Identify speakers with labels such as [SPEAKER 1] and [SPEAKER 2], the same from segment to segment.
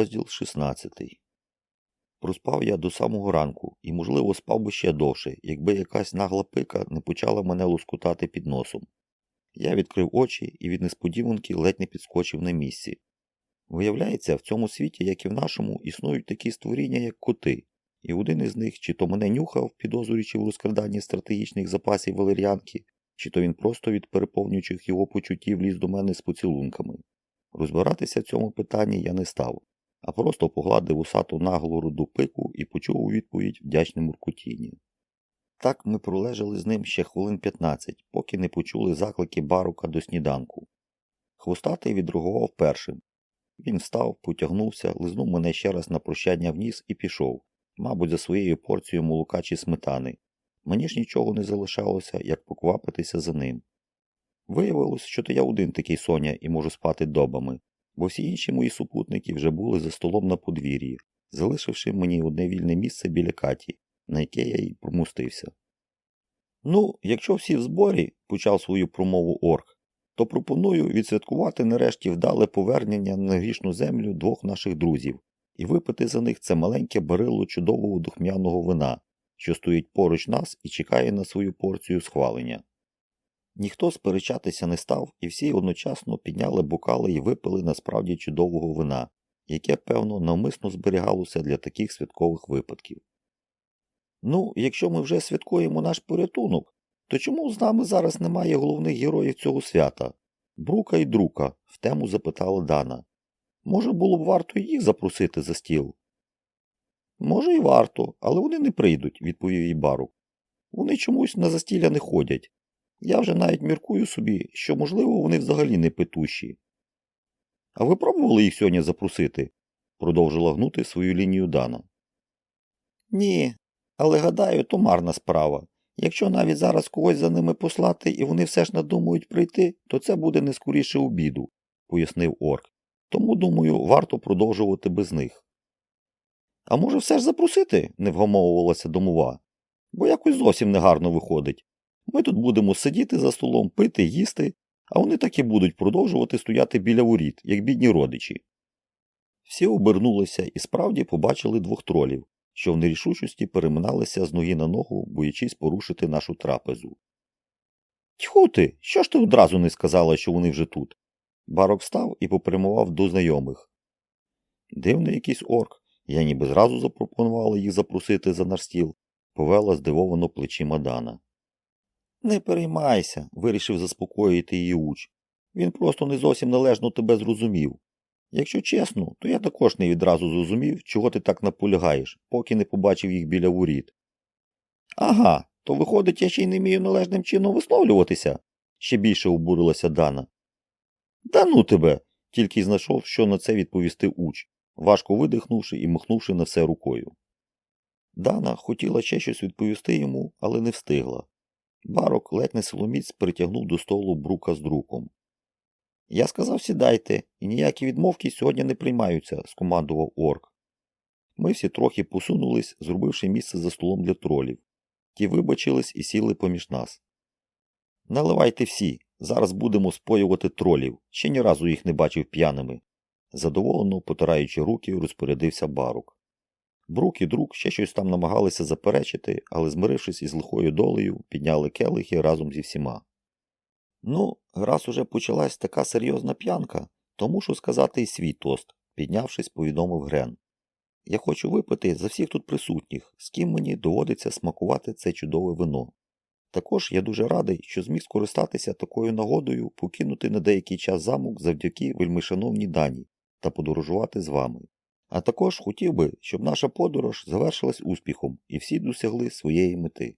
[SPEAKER 1] Розділ 16 Проспав я до самого ранку і, можливо, спав би ще довше, якби якась нагла пика не почала мене лускутати під носом. Я відкрив очі і від несподіванки ледь не підскочив на місці. Виявляється, в цьому світі, як і в нашому, існують такі створіння, як коти, і один із них чи то мене нюхав, підозрюючи в розкраданні стратегічних запасів валеріанки, чи то він просто від переповнюючих його почуттів ліз до мене з поцілунками. Розбиратися в цьому питанні я не став, а просто погладив усату наглу руду пику і почув у відповідь вдячне муркотіння. Так ми пролежали з ним ще хвилин 15, поки не почули заклики барука до сніданку. Хвостатий відреагував першим. Він встав, потягнувся, лизнув мене ще раз на прощання вниз і пішов, мабуть, за своєю порцією молока чи сметани. Мені ж нічого не залишалося, як поквапитися за ним. Виявилось, що то я один такий Соня і можу спати добами, бо всі інші мої супутники вже були за столом на подвір'ї, залишивши мені одне вільне місце біля Каті, на яке я й промустився. Ну, якщо всі в зборі, почав свою промову орк, то пропоную відсвяткувати нарешті вдале повернення на грішну землю двох наших друзів і випити за них це маленьке барило чудового духмяного вина, що стоїть поруч нас і чекає на свою порцію схвалення. Ніхто сперечатися не став, і всі одночасно підняли бокали і випили насправді чудового вина, яке, певно, навмисно зберігалося для таких святкових випадків. Ну, якщо ми вже святкуємо наш порятунок, то чому з нами зараз немає головних героїв цього свята? Брука і друка, в тему запитала Дана. Може, було б варто їх запросити за стіл? Може, і варто, але вони не прийдуть, відповів їй Барук. Вони чомусь на застілля не ходять. Я вже навіть міркую собі, що, можливо, вони взагалі не петущі. А ви пробували їх сьогодні запросити? продовжила гнути свою лінію Дана. Ні, але гадаю, то марна справа. Якщо навіть зараз когось за ними послати і вони все ж надумають прийти, то це буде не скоріше обіду, пояснив орк. Тому, думаю, варто продовжувати без них. А може, все ж запросити? не вгамовувалася домова, бо якось зовсім негарно виходить. Ми тут будемо сидіти за столом, пити, їсти, а вони так і будуть продовжувати стояти біля воріт, як бідні родичі. Всі обернулися і справді побачили двох тролів, що в нерішучості переминалися з ноги на ногу, боячись порушити нашу трапезу. Тьху ти, що ж ти одразу не сказала, що вони вже тут? Барок встав і попрямував до знайомих. Дивний якийсь орк, я ніби зразу запропонувала їх запросити за наш стіл, повела здивовано плечима Дана. Не переймайся, вирішив заспокоїти її уч. Він просто не зовсім належно тебе зрозумів. Якщо чесно, то я також не відразу зрозумів, чого ти так наполягаєш, поки не побачив їх біля воріт. Ага, то виходить, я ще й не вмію належним чином висловлюватися, ще більше обурилася Дана. Да ну тебе, тільки й знайшов, що на це відповісти уч, важко видихнувши і махнувши на все рукою. Дана хотіла ще щось відповісти йому, але не встигла. Барок ледь не силоміць притягнув до столу брука з друком. Я сказав сідайте, і ніякі відмовки сьогодні не приймаються, скомандував орк. Ми всі трохи посунулись, зробивши місце за столом для тролів. Ті вибачились і сіли поміж нас. Наливайте всі, зараз будемо споювати тролів, ще ні разу їх не бачив п'яними. Задоволено, потираючи руки, розпорядився барук. Брук і друк ще щось там намагалися заперечити, але, змирившись із лихою долею, підняли келихи разом зі всіма. Ну, раз уже почалась така серйозна п'янка, то мушу сказати і свій тост, піднявшись, повідомив Грен. Я хочу випити за всіх тут присутніх, з ким мені доводиться смакувати це чудове вино. Також я дуже радий, що зміг скористатися такою нагодою покинути на деякий час замок завдяки вельмишановній дані та подорожувати з вами. А також хотів би, щоб наша подорож завершилась успіхом і всі досягли своєї мети.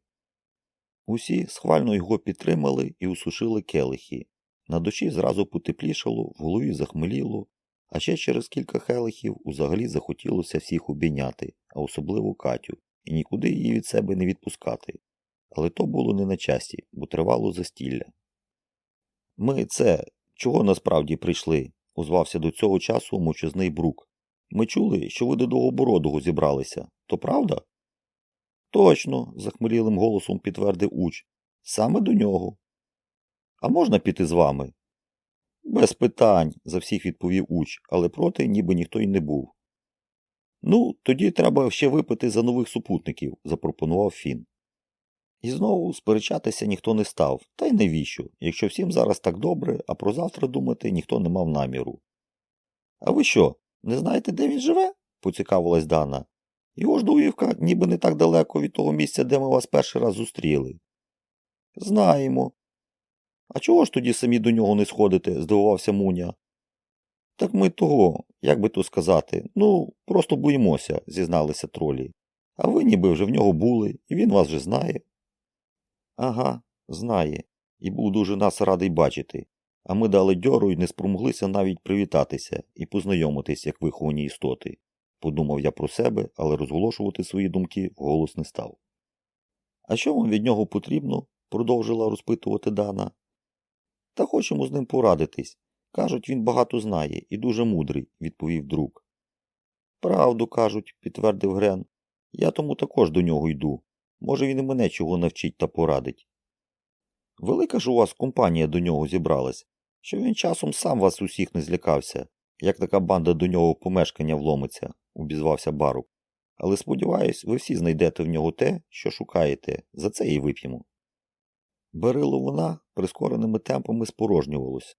[SPEAKER 1] Усі схвально його підтримали і усушили келихи. На душі зразу потеплішало, в голові захмеліло, а ще через кілька келихів узагалі захотілося всіх обійняти, а особливо Катю, і нікуди її від себе не відпускати. Але то було не на часі, бо тривало застілля. Ми це чого насправді прийшли? озвався до цього часу мовчазний брук. Ми чули, що ви до Довгобородого зібралися. То правда? Точно, захмелілим голосом підтвердив уч. Саме до нього. А можна піти з вами? Без питань, за всіх відповів уч, але проти ніби ніхто й не був. Ну, тоді треба ще випити за нових супутників, запропонував Фін. І знову сперечатися ніхто не став, та й навіщо, якщо всім зараз так добре, а про завтра думати ніхто не мав наміру. А ви що, не знаєте, де він живе? поцікавилась Дана. Його ж доївка ніби не так далеко від того місця, де ми вас перший раз зустріли. Знаємо. А чого ж тоді самі до нього не сходите? здивувався Муня. Так ми того, як би то сказати, ну, просто боїмося, зізналися тролі. А ви ніби вже в нього були, і він вас вже знає. Ага, знає, і був дуже нас радий бачити. А ми дали дьору і не спромоглися навіть привітатися і познайомитись, як виховані істоти. Подумав я про себе, але розголошувати свої думки вголос не став. А що вам від нього потрібно? продовжила розпитувати Дана. Та хочемо з ним порадитись. Кажуть, він багато знає і дуже мудрий, відповів друг. Правду кажуть, підтвердив Грен. Я тому також до нього йду. Може, він і мене чого навчить та порадить. Велика ж у вас компанія до нього зібралась, що він часом сам вас усіх не злякався, як така банда до нього помешкання вломиться, обізвався Барук. Але сподіваюсь, ви всі знайдете в нього те, що шукаєте, за це і вип'ємо. Берило вона прискореними темпами спорожнювалось.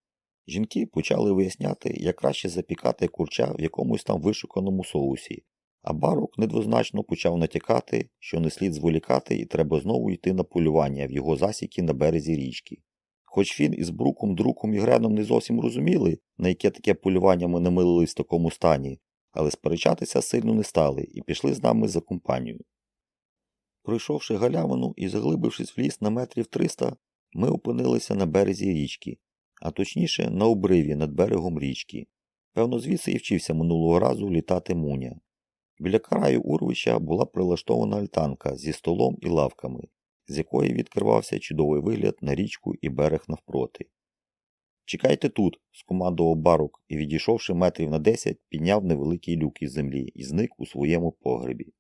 [SPEAKER 1] Жінки почали виясняти, як краще запікати курча в якомусь там вишуканому соусі, а барок недвозначно почав натякати, що не слід зволікати і треба знову йти на полювання в його засіки на березі річки. Хоч він із Бруком, Друком і Греном не зовсім розуміли, на яке таке полювання ми намилились в такому стані, але сперечатися сильно не стали і пішли з нами за компанію. Пройшовши галявину і заглибившись в ліс на метрів 300, ми опинилися на березі річки, а точніше на обриві над берегом річки. Певно, звідси і вчився минулого разу літати муня. Біля краю урвища була прилаштована альтанка зі столом і лавками, з якої відкривався чудовий вигляд на річку і берег навпроти. Чекайте тут, скомандував барок і, відійшовши метрів на десять, підняв невеликий люк із землі і зник у своєму погребі.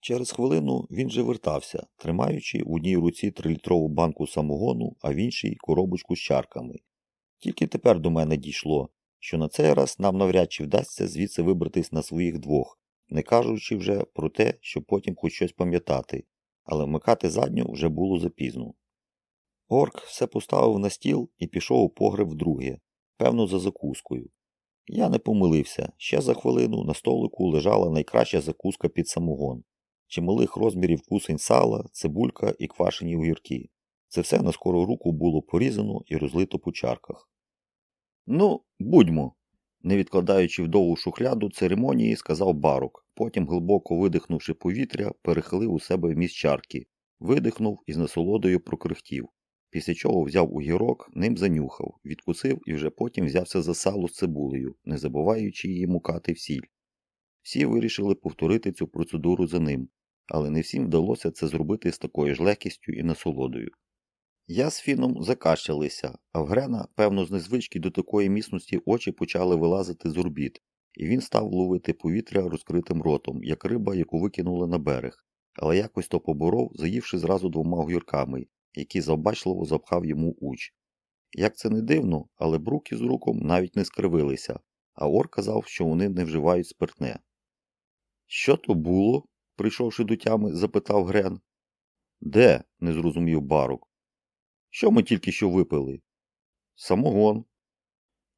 [SPEAKER 1] Через хвилину він же вертався, тримаючи в одній руці трилітрову банку самогону, а в іншій коробочку з чарками. Тільки тепер до мене дійшло, що на цей раз нам навряд чи вдасться звідси вибратись на своїх двох, не кажучи вже про те, щоб потім хоч щось пам'ятати, але вмикати задню вже було запізно. Орк все поставив на стіл і пішов у погреб вдруге, певно, за закускою. Я не помилився, ще за хвилину на столику лежала найкраща закуска під самогон, чималих розмірів кусень сала, цибулька і квашені огірки. Це все на скору руку було порізано і розлито по чарках. Ну, будьмо, не відкладаючи в довгу шухляду церемонії, сказав барок, потім, глибоко видихнувши повітря, перехилив у себе вміст чарки, видихнув і з насолодою прокрихтів, після чого взяв огірок, ним занюхав, відкусив і вже потім взявся за сало з цибулею, не забуваючи її мукати в сіль. Всі вирішили повторити цю процедуру за ним, але не всім вдалося це зробити з такою ж легкістю і насолодою. Я з фіном закашлялися, а в Грена, певно, з незвички до такої міцності очі почали вилазити з орбіт, і він став ловити повітря розкритим ротом, як риба, яку викинули на берег, але якось то поборов, заївши зразу двома огірками, які завбачливо запхав йому уч. Як це не дивно, але брук із руком навіть не скривилися, а Ор казав, що вони не вживають спиртне. Що то було? прийшовши до тями, запитав Грен. Де? не зрозумів барок. Що ми тільки що випили? Самогон.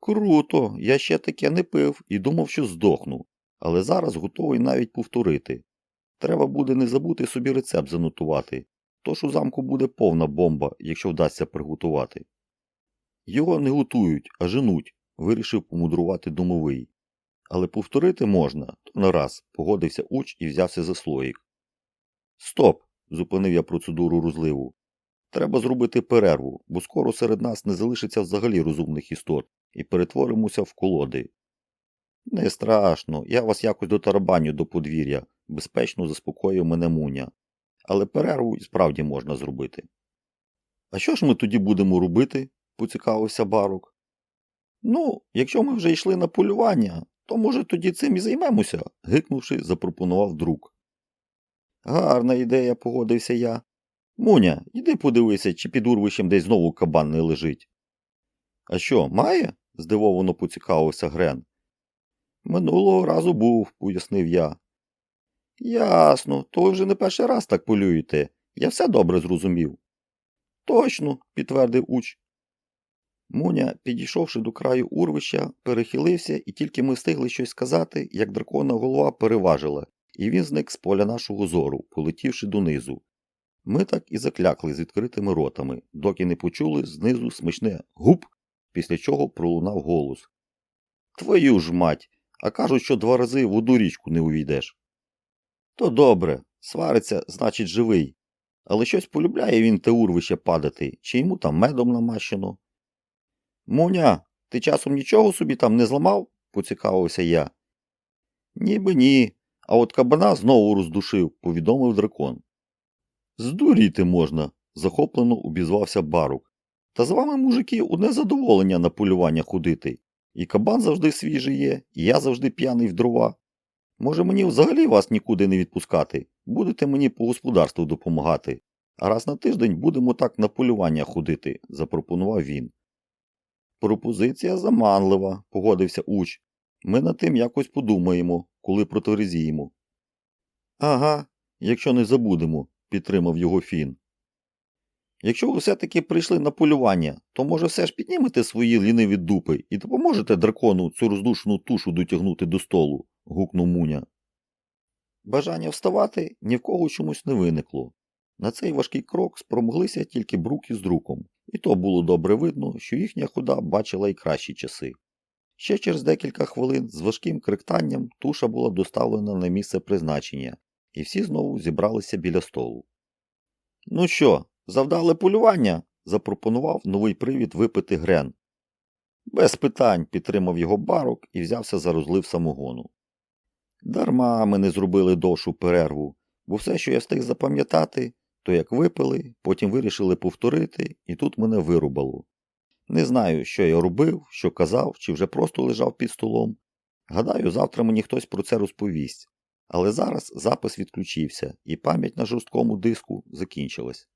[SPEAKER 1] Круто, я ще таке не пив і думав, що здохну, але зараз готовий навіть повторити. Треба буде не забути собі рецепт занотувати, тож у замку буде повна бомба, якщо вдасться приготувати. Його не готують, а женуть, вирішив помудрувати домовий. Але повторити можна, то на раз, погодився уч і взявся за слоїк. Стоп! зупинив я процедуру розливу. Треба зробити перерву, бо скоро серед нас не залишиться взагалі розумних істот і перетворимося в колоди. Не страшно, я вас якось дотарабаню до подвір'я, безпечно заспокоїв мене Муня. Але перерву і справді можна зробити. А що ж ми тоді будемо робити? поцікавився барок. Ну, якщо ми вже йшли на полювання, то, може, тоді цим і займемося, гикнувши, запропонував друг. Гарна ідея, погодився я. Муня, іди подивися, чи під урвищем десь знову кабан не лежить. А що, має? здивовано поцікавився Грен. Минулого разу був, пояснив я. Ясно, то ви вже не перший раз так полюєте. Я все добре зрозумів. Точно, підтвердив уч. Муня, підійшовши до краю урвища, перехилився, і тільки ми встигли щось сказати, як дракона голова переважила, і він зник з поля нашого зору, полетівши донизу. Ми так і заклякли з відкритими ротами, доки не почули знизу смачне гуп, після чого пролунав голос. Твою ж мать, а кажуть, що два рази в одну річку не увійдеш. То добре, свариться, значить, живий. Але щось полюбляє він те урвище падати, чи йому там медом намащено. Муня, ти часом нічого собі там не зламав? поцікавився я. Ніби ні, а от кабана знову роздушив, повідомив дракон. Здуріти можна, захоплено обізвався барук. Та з вами, мужики, одне задоволення на полювання ходити. І кабан завжди свіжий є, і я завжди п'яний в дрова. Може, мені взагалі вас нікуди не відпускати, будете мені по господарству допомагати, а раз на тиждень будемо так на полювання ходити, запропонував він. Пропозиція заманлива, погодився уч. Ми над тим якось подумаємо, коли протверезіємо. Ага, якщо не забудемо, підтримав його фін. Якщо ви все-таки прийшли на полювання, то може все ж піднімете свої ліниві дупи і допоможете дракону цю роздушену тушу дотягнути до столу, гукнув Муня. Бажання вставати ні в кого чомусь не виникло. На цей важкий крок спромоглися тільки брук із друком, і то було добре видно, що їхня худа бачила й кращі часи. Ще через декілька хвилин з важким криктанням туша була доставлена на місце призначення, і всі знову зібралися біля столу. Ну що, завдали полювання? запропонував новий привід випити Грен. Без питань підтримав його барок і взявся за розлив самогону. Дарма ми не зробили довшу перерву, бо все, що я встиг запам'ятати, то як випили, потім вирішили повторити, і тут мене вирубало. Не знаю, що я робив, що казав, чи вже просто лежав під столом. Гадаю, завтра мені хтось про це розповість. Але зараз запис відключився, і пам'ять на жорсткому диску закінчилась.